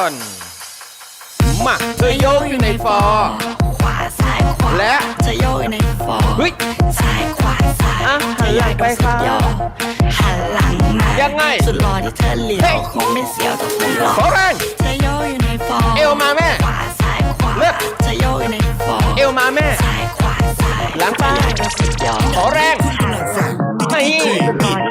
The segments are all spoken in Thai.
อนมาเธอโยกอยู่ในฟอร์ขวาซ้ายขวาและจะโยกอยู่ในฟอร์เฮ้ยซ้ายขวาซ้ายอะจะอยากโดนหันหลังไปสุดยอดหันหลังมายังไงสุดหล่อที่เธอเหลียเฮ้วยคงไม่เสียวแต่ผมหล่อขอแรงจะโยกอยู่ในฟอร์เอวมาแม่ขวาซ้ายขวาเลิศจะโยกอยู่ในฟอร์เอวมาแม่ซ้ายขวาซ้ายหลังไปจะอยากโดนสุดยอดขอแรงนี่เ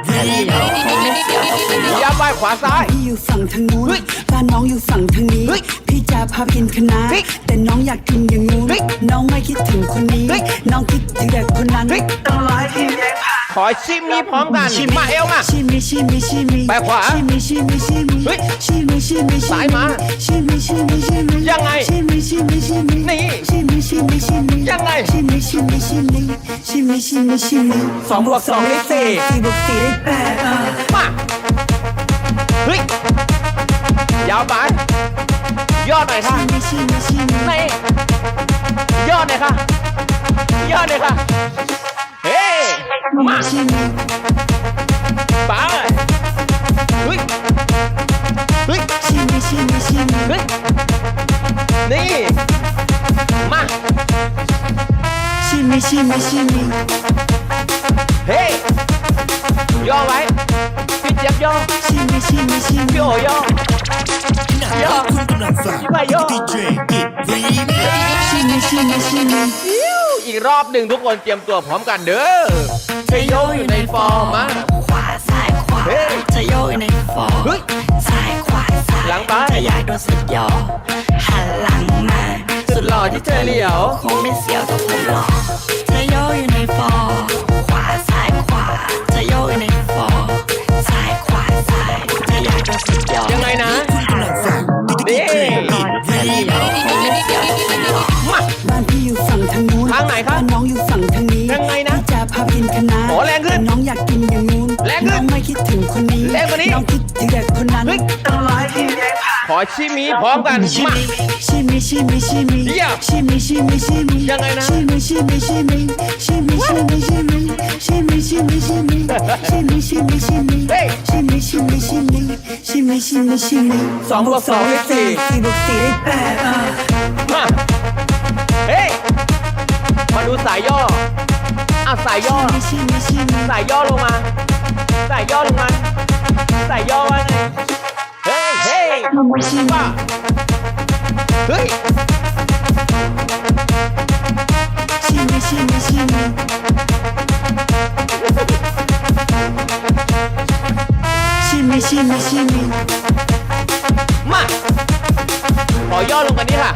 ขวาซ้าย พี่อยู่ฝั่งทางนู้นเฮ้ยบ้านน้องอยู่ฝั่งทางนี้ เฮ้ยพี่จะพาไปกินคณะเฮ้ยแต่น้องอยากกินอย่างงู้นเฮ้ยน้องไม่คิดถึงคนนี้ เฮ้ย น้องคิดถึงแต่คนนั้นเฮ้ยต้องร้อยทีแยกผ่านขอชิมนี้พร้อมกันมาเอวมา ชิมิชิมิชิมิไปขวาชิมิชิมิชิมิเฮ้ยชิมิชิมิชิมิซ้ายมาชิมิชิมิชิมิยังไงชิมิชิมิชิมินี่ชิมิชิมิชิมิยังไงชิมิชิมิชิมิชิมิชิมิชิมิสองบวกสองได้สี่สี่บวกสี่ได้แปด ยาวไปยอดหน่อยค่ะชิมิชิมิชิมินี่ยอดหน่อยค่ะยอดหน่อยค่ะเฮ้ยมาชิมิไปเฮ้ยเฮ้ยชิมิชิมิชิมิเฮ้ยนี่มาชิมิชิมิชิมิเฮ้ ชิมิชิมิชิมิพี่โอย่อย่อคุณกำลังฟังไปย่อดีเจกิจรีมิชิมิชิมิชิมิอีกรอบหนึ่งทุกคนเตรียมตัวพร้อมกันเด้อจะโยอยู่ในฟอร์มมาขวาซ้ายขวาเฮ้ยจะโยอยู่ในฟอร์เฮ้ยซ้ายขวาซ้ายหลังไปจะอยากโดนสุดยอหันหลังมาสุดหล่อที่เธอเหลียวคงไม่เสียวต่อผมหล่อจะโยอยู่ในฟอร์ จรีมิกซ์คงไม่เสียวแต่ผมหล่อมาบ้านพี่อยู่ฝั่งทางนู้นทางไหนครับบ้านน้องอยู่ฝั่งทางนี้ยังไงนะพี่จะพาไปกินคณะโอ้แรงขึ้นแต่น้องอยากกินอย่างงู้นแรงขึ้นน้องไม่คิดถึงคนนี้แรงกว่านี้น้องคิดถึงแต่คนนั้นเฮ้ยต้องร้อยทีแยกผ่านขอชิมีพร้อมกันมาชิมิชิมิชิมิชิมิเยี่ยมชิมิชิมิชิมิยังไงนะชิมิชิมิชิมิชิมิชิมิชิมิ ชิมิชิมิชิมิชิมิชิมิชิมิเฮ้ยชิมิชิมิชิมิชิมิชิมิชิมิสองบวกสองได้สี่สี่บวกสี่ได้แปดอะมาเฮ้ยมาดูสายย่ออ้าวสายย่อชิมิชิมิสายย่อลงมา สายย่อลงมา สายย่อว่าไงเฮ้ย เฮ้ยป้าเฮ้ย ชิมิชิมิชิมิมาขอย่อลงกันนี่ค่ะ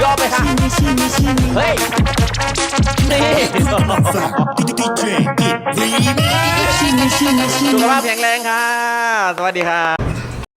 ย่อไปค่ะ ชิมิชิมิชิมิเฮ้ย นี่คุณกำลังฟังดีเจกิจรีมิกซ์ชิมิชิมิชิสุมิขภาพแข็งแรงค่ะ สวัสดีค่ะ